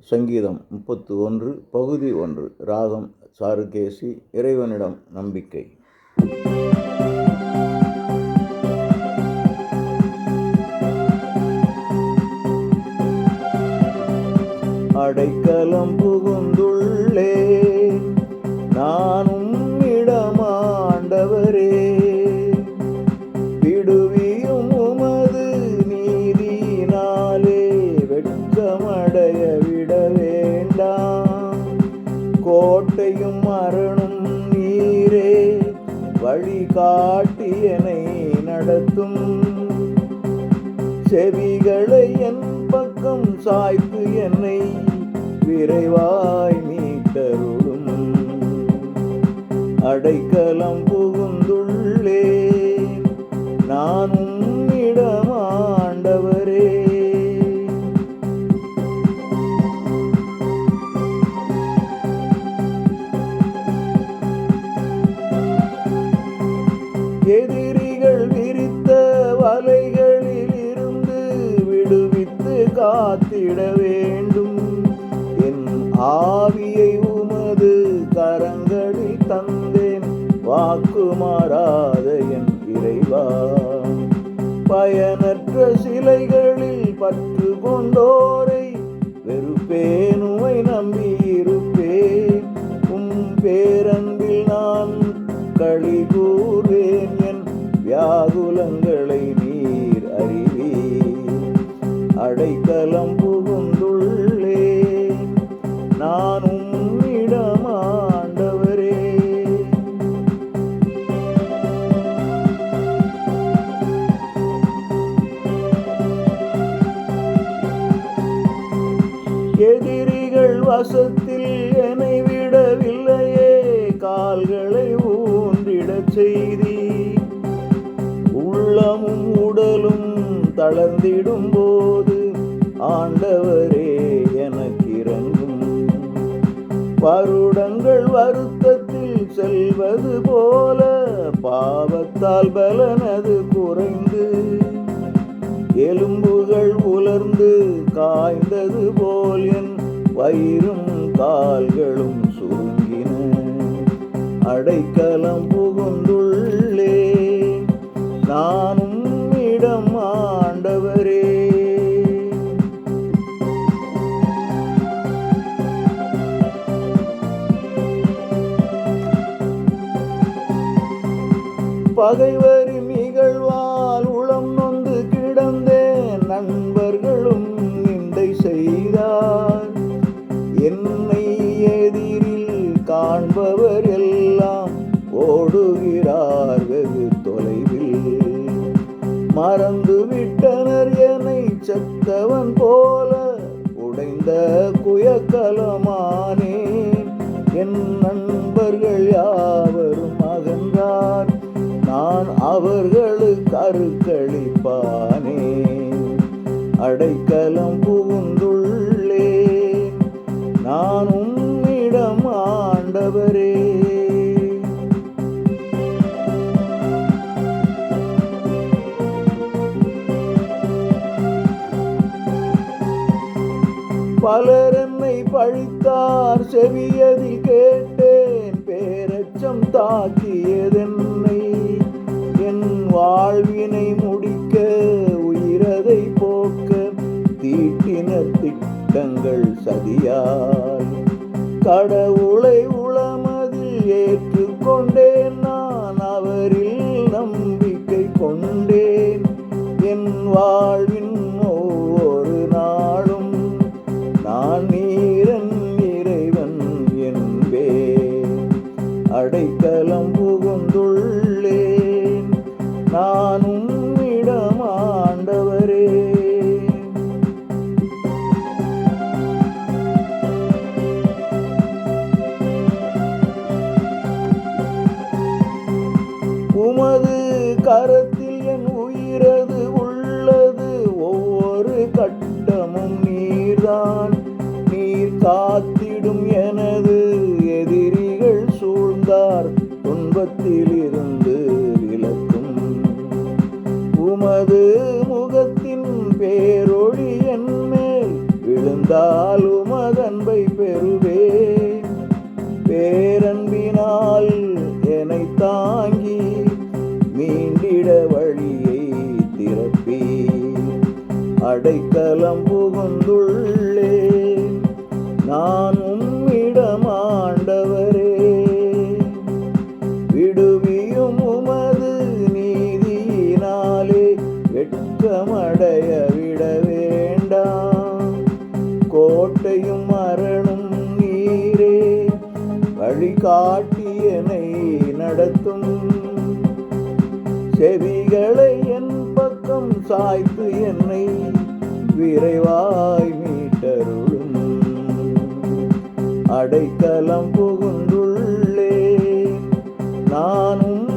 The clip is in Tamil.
சங்கீதம் முப்பத்து ஒன்று பகுதி ஒன்று ராகம் சாருகேசி இறைவனிடம் நம்பிக்கை. அடைக்கலம் வழிகாட்டியனை நடத்தும். செவிகளை என் பக்கம் சாய்த்து என்னை விரைவாய் மீட்டருளும். அடைக்கலம் புகுந்துள்ளே நானும் காத்திட வேண்டும். என் ஆவியை உமது கரங்களில் தந்தேன். வாக்கு மாறாத என் இறைவா. பயனற்ற சிலைகளில் பற்று கொண்டோரை வெறுப்பேனுமை நம்பியிருப்பேன் உம் பேரன்பில் நான் கழிவு எதிரிகள் வசத்தில் என்னை விடவில்லையே. கால்களை ஊன்றிடச் செய்தி உள்ளமும் உடலும் தளர்ந்திடும் போது ஆண்டவரே எனக்கு இறங்கும் வருடங்கள் வருத்தத்தில் செல்வது போல பாவத்தால் பலனது குறைந்து எலும்புகள் உலர்ந்து காய்ந்தது போல் என் வயிறும் கால்களும் சுருங்கின. அடைக்கலம் புகுந்துள்ளே நானும் இடம் ஆண்டவரே. பகைவரின் இகழ்வால் மறந்து விட்டனர் என்னை செத்தவன் போல உடைந்த குயக்கலமானேன் என் நண்பர்கள் யாவரும் அகன்றார் நான் அவர்களுக்கு அருக்களிப்பானே. அடைக்கலம் புகுந்துள்ளே நான் உம்மிடம் ஆண்டவரே. பலர் என்னை பழித்தார் செவியதில் கேட்டேன். பேரச்சம் தாக்கியதென்னை என் வாழ்வினை முடிக்க உயிரதை போக்க தீட்டின திட்டங்கள் சதியால் கடவுளை உளமதில் ஏற்றுக்கொண்டேன் நான் அவரில் நம்பிக்கை கொண்டேன். என் வாழ் கரத்தில் என் உயிரது உள்ளது. ஒவ்வொரு கட்டமும் நீர்தான். நீர் காத்திடும் எனது எதிரிகள் சூழ்ந்தார். துன்பத்தில் இருந்து விளக்கும் உமது முகத்தின் பேரொழி என் மேல் விழுந்தால் உமதன்பை பெறுவேன். அடைக்கலம் புகுந்துள்ளே. நான் உம்மிடம் ஆண்டவரே. விடுவியும் உமது நீதியினாலே வெட்கமடைய விட வேண்டாம் கோட்டையும் மரணும் நீரே. வழிகாட்டியனை நடத்தும். செவிகளை என் பக்கம் சாய்த்து என்னை விரைவாய் மீட்டருளும். அடைக்கலம் புகுந்துள்ளே நானும்